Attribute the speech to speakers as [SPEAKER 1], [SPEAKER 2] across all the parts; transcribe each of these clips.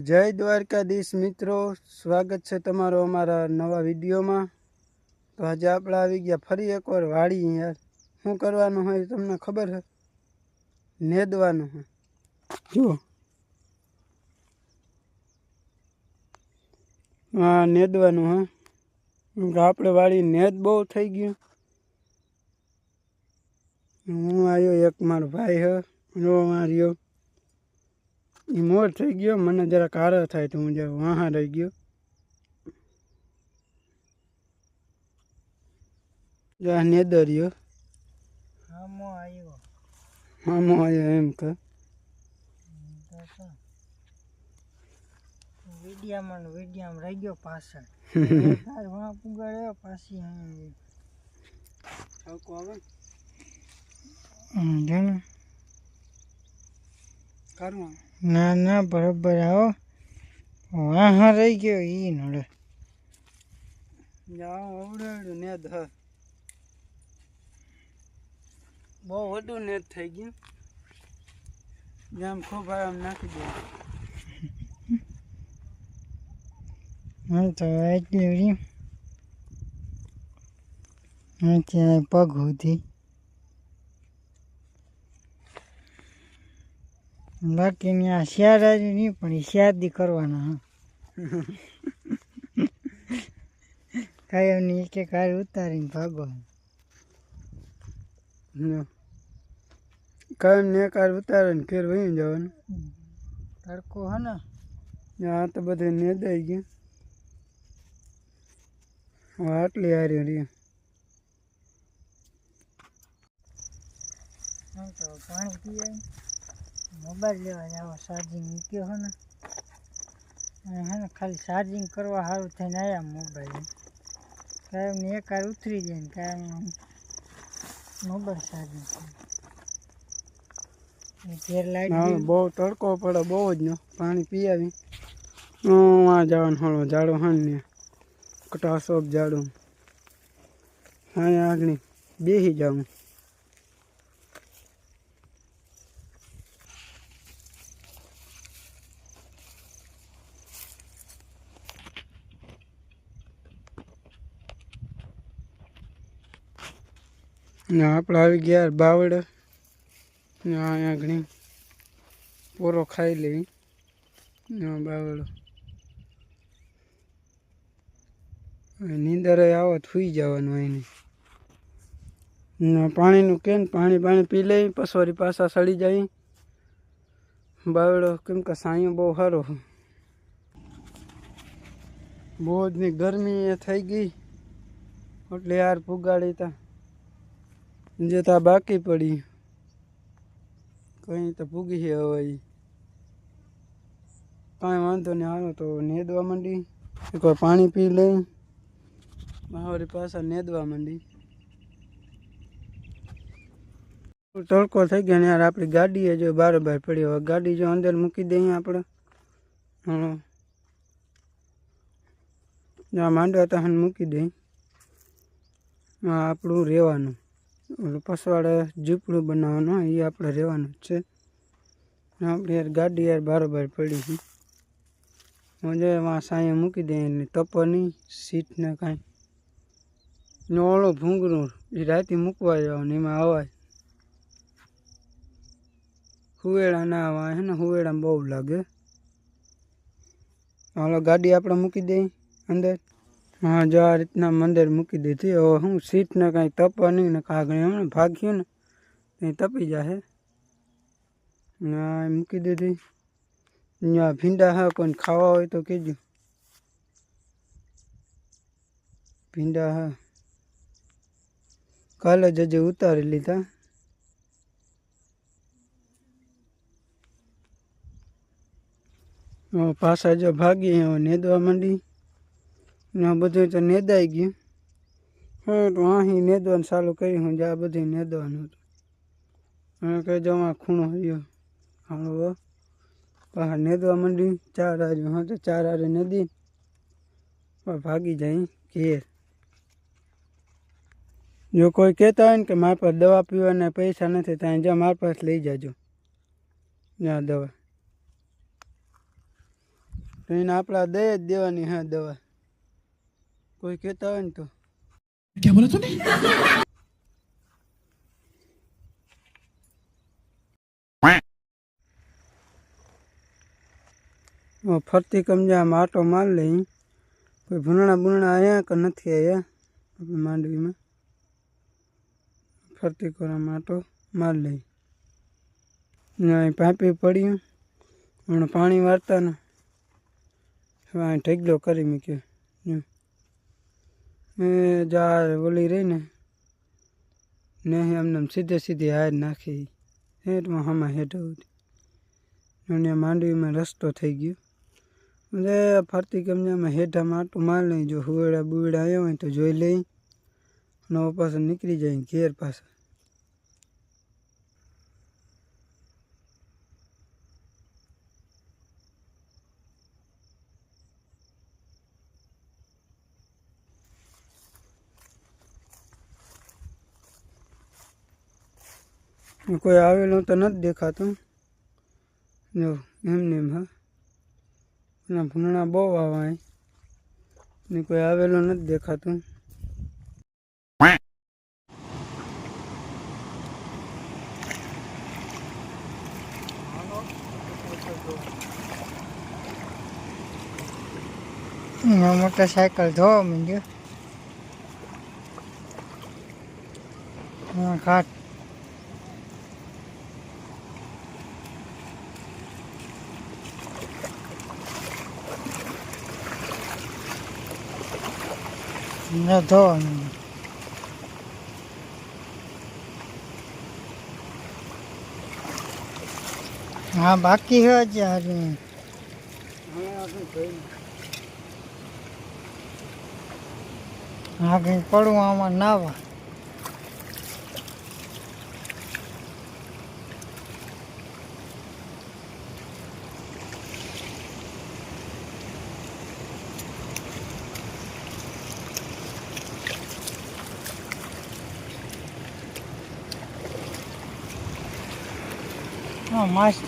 [SPEAKER 1] જય દ્વારકાધીશ મિત્રો. સ્વાગત છે તમારો અમારા નવા વિડીયોમાં. તો આજે આપણે આવી ગયા ફરી એકવાર વાળી યાર. શું કરવાનું હોય તમને ખબર છે નેદવાનું હોય જુઓ હા, નેદવાનું હા. આપણે વાળી નેદ બહુ થઈ ગયું. હું આવ્યો એક મારો ભાઈ હે. રો માર્યો એ મોર થઈ ગયો મને જરાક કારો થાય તો હું જરા વાહા રહી ગયો. જરા નેદર્યો.
[SPEAKER 2] આમો આવ્યો
[SPEAKER 1] મામો આવ્યો એમ કે.
[SPEAKER 2] વિડિયામાં ને વિડિયામાં રહી ગયો પાછળ. તાર વાં પુગાડ્યો પાછી અહીં હમ, જો ને. ના ના બરોબર આવો. વાહ રહી ગયો એ નડે.
[SPEAKER 1] જાઓ અવડેડું ને હ. બહુ વધુ નેદ થઈ ગયું. જેમ ખૂબ આવે નાખી દે.
[SPEAKER 2] હા તો એટલી પગ સુધી બાકી ત્યાં શિયાળા નહીં પણ શિયાદી કરવાના હા. કાયમની એક એક હાર ઉતારીને ભાગો.
[SPEAKER 1] કાયમ ને કાર ઉતારીને ઘેર વહી જવાનું.
[SPEAKER 2] તડકો હે ને?
[SPEAKER 1] આ તો બધે નેદાઈ ગયા. આટલી હારી રહી
[SPEAKER 2] પાણી પી આવી મોબાઈલ લેવા જાવ ચાર્જિંગ મૂક્યો હે ને. અને હે ને ખાલી ચાર્જિંગ કરવા સારું થઈને આવ્યા મોબાઈલ. કાયમની એક વાર ઉતરી જાય ને કાયમ મોબાઈલ ચાર્જિંગ ઘેર લાઈટ
[SPEAKER 1] બહુ તડકો પડે બહુ જ નો. પાણી પી આવી હું આ જવાનું હળો જાડો હા ને. કટાશોપ જાડું. હા આગળ. બેસી જાઉં. ને આપણે આવી ગયા બાવડે ને, અહીંયા ઘણી પૂરો ખાઈ લેવી. ને, બાવળો. નીંદર આવો સુઈ જવાનું અહીંની. પાણીનું કેમ પાણી પાણી પી લઈ, પછી પાછા સડી જાય. બાવડો કેમ કે સાંયો બહુ સારો બહુ જ ગરમી એ થઈ ગઈ. એટલે યાર પુગાડી તા. જે તા બાકી પડી. કઈ તો ભૂગી છે હવે કાંઈ વાંધો નહીં, હાલો તો નેદવા માંડી. એકવાર પાણી પી લઈ. મારી પાછા નેદવા માંડી. તડકો થઈ ગયો ને યાર, આપણી ગાડી જો બારોબાર પડી. હવે ગાડી જો અંદર મૂકી દઈએ આપણે. હા જ્યાં માંડવા ત્યાં મૂકી દઈ. આપણું રહેવાનું. ઓલું પસવાડે ઝૂંપડું બનાવવાનું, એ આપણે રહેવાનું જ છે. આપણે યાર ગાડી યાર બારોબાર પડી છે. મજા એમાં સાંયે મૂકી દઈએ એને તપો નહીં, સીટ ને કાંઈ. ઓળો ભૂંગળું એ રાતે મૂકવા જવાનું, એમાં અવાય હુવેડા ના આવે હે ને હુવેડામાં બહુ લાગે. હાલો, ગાડી આપણે મૂકી દઈએ અંદર. હા, જો આ રીતના મંદિર મૂકી દીધી, હવે હું સીટને કાંઈ તપવા નહીં, ને કાગળ હમણાં ભાગ્યું ને ત્યાં તપી જશે ના મૂકી દીધી. અહીંયા ભીંડા હા, કોઈને ખાવા હોય તો કહેજો. ભીંડા હા. કાલે જ હજી ઉતારી લીધા. પાછા જો ભાગી નેદવા માંડી. ને આ બધું તો નેદાઈ ગયું. હા તો અહીં નેદવાનું ચાલુ કરી હું જ્યાં બધું નેદવાનું હતું. હવે કહે જવા ખૂણો રહ્યો. હાલો બહાર નેદવા માંડી ચાર હારે હા તો ચાર હારે નદી. ભાગી જાય ઘેર. જો કોઈ કહેતા હોય ને કે મારા પાસે દવા પીવાના પૈસા નથી ત્યાં જો મારા પાસે લઈ જાજો. જ્યાં દવા. તો એને આપણા દઈ જ દેવાની, હા, દવા. કોઈ કહેતા હોય ને તો.
[SPEAKER 3] ક્યાં બોલે તું
[SPEAKER 1] ને? ફરતી કમજા માટો માર લઈ. કોઈ ભૂનણા બૂનણા આવ્યા કે નથી આવ્યા માંડવીમાં. ફરતી કોરા માટો માર લઈ. ને પાપી પડ્યું. હમણાં પાણી વાળતા ને હવે અહીં ઢગલો કરી મૂક્યો. જો. એ જા, ઓલી રહી ને. ને એમને આમ સીધે સીધી હાર નાખી. હેઠમાં હમા હેઠ અને માંડવીમાં રસ્તો થઈ ગયો. એટલે ફરતી કમજામાં હેઠા માટું માર લઈ જો હુવેડા બુવેડા આવ્યા હોય તો જોઈ લઈ. અને પાછો નીકળી જાય ઘેર પાછા. કોઈ આવેલું તો નથી દેખાતું. જો એમને એમ, હા. એના ભૂંડણા બહુ આવે ને કોઈ આવેલું નથી દેખાતું.
[SPEAKER 2] મોટરસાયકલ ધોવા માંડ્યો. ઘાટ ન ધોવાનું હા બાકી છે હજી હા કંઈ પડવું આમાં નાવા હા મસ્ત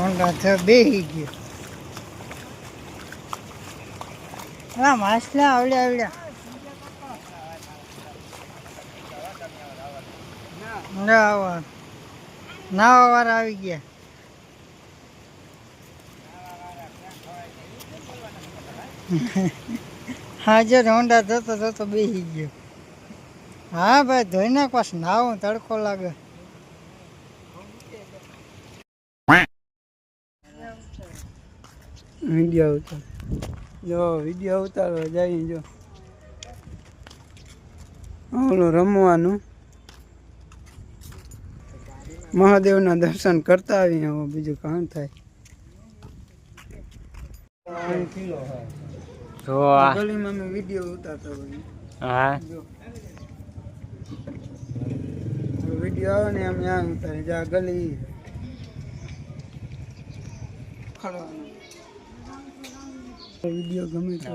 [SPEAKER 2] હોન્ડા તો બેહી ગયો. હા, માછલા આવડ્યા આવડ્યા નાવા વાળા આવી ગયા. હાજર હોન્ડા જતો જતો બેસી ગયો. હા, ભાઈ, ધોઈ નાખ, પાછું નાવું તડકો લાગે.
[SPEAKER 1] વીડિયો ઉતાર જો વીડિયો ઉતારવા જાય જો. ઓલું રમવાનું. મહાદેવના દર્શન કરતા આવીએ હવે બીજું કામ થાય.
[SPEAKER 2] જો
[SPEAKER 1] ગલીમાં અમે વીડિયો ઉતારતા
[SPEAKER 2] હા.
[SPEAKER 1] વીડિયો આવે ને અમે આ ઉતારે જા ગલી. વીડિયો ગમે તો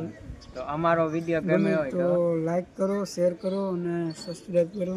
[SPEAKER 2] તો અમારો વીડિયો
[SPEAKER 1] ગમે તો લાઈક કરો શેર કરો અને સબસ્ક્રાઈબ કરો.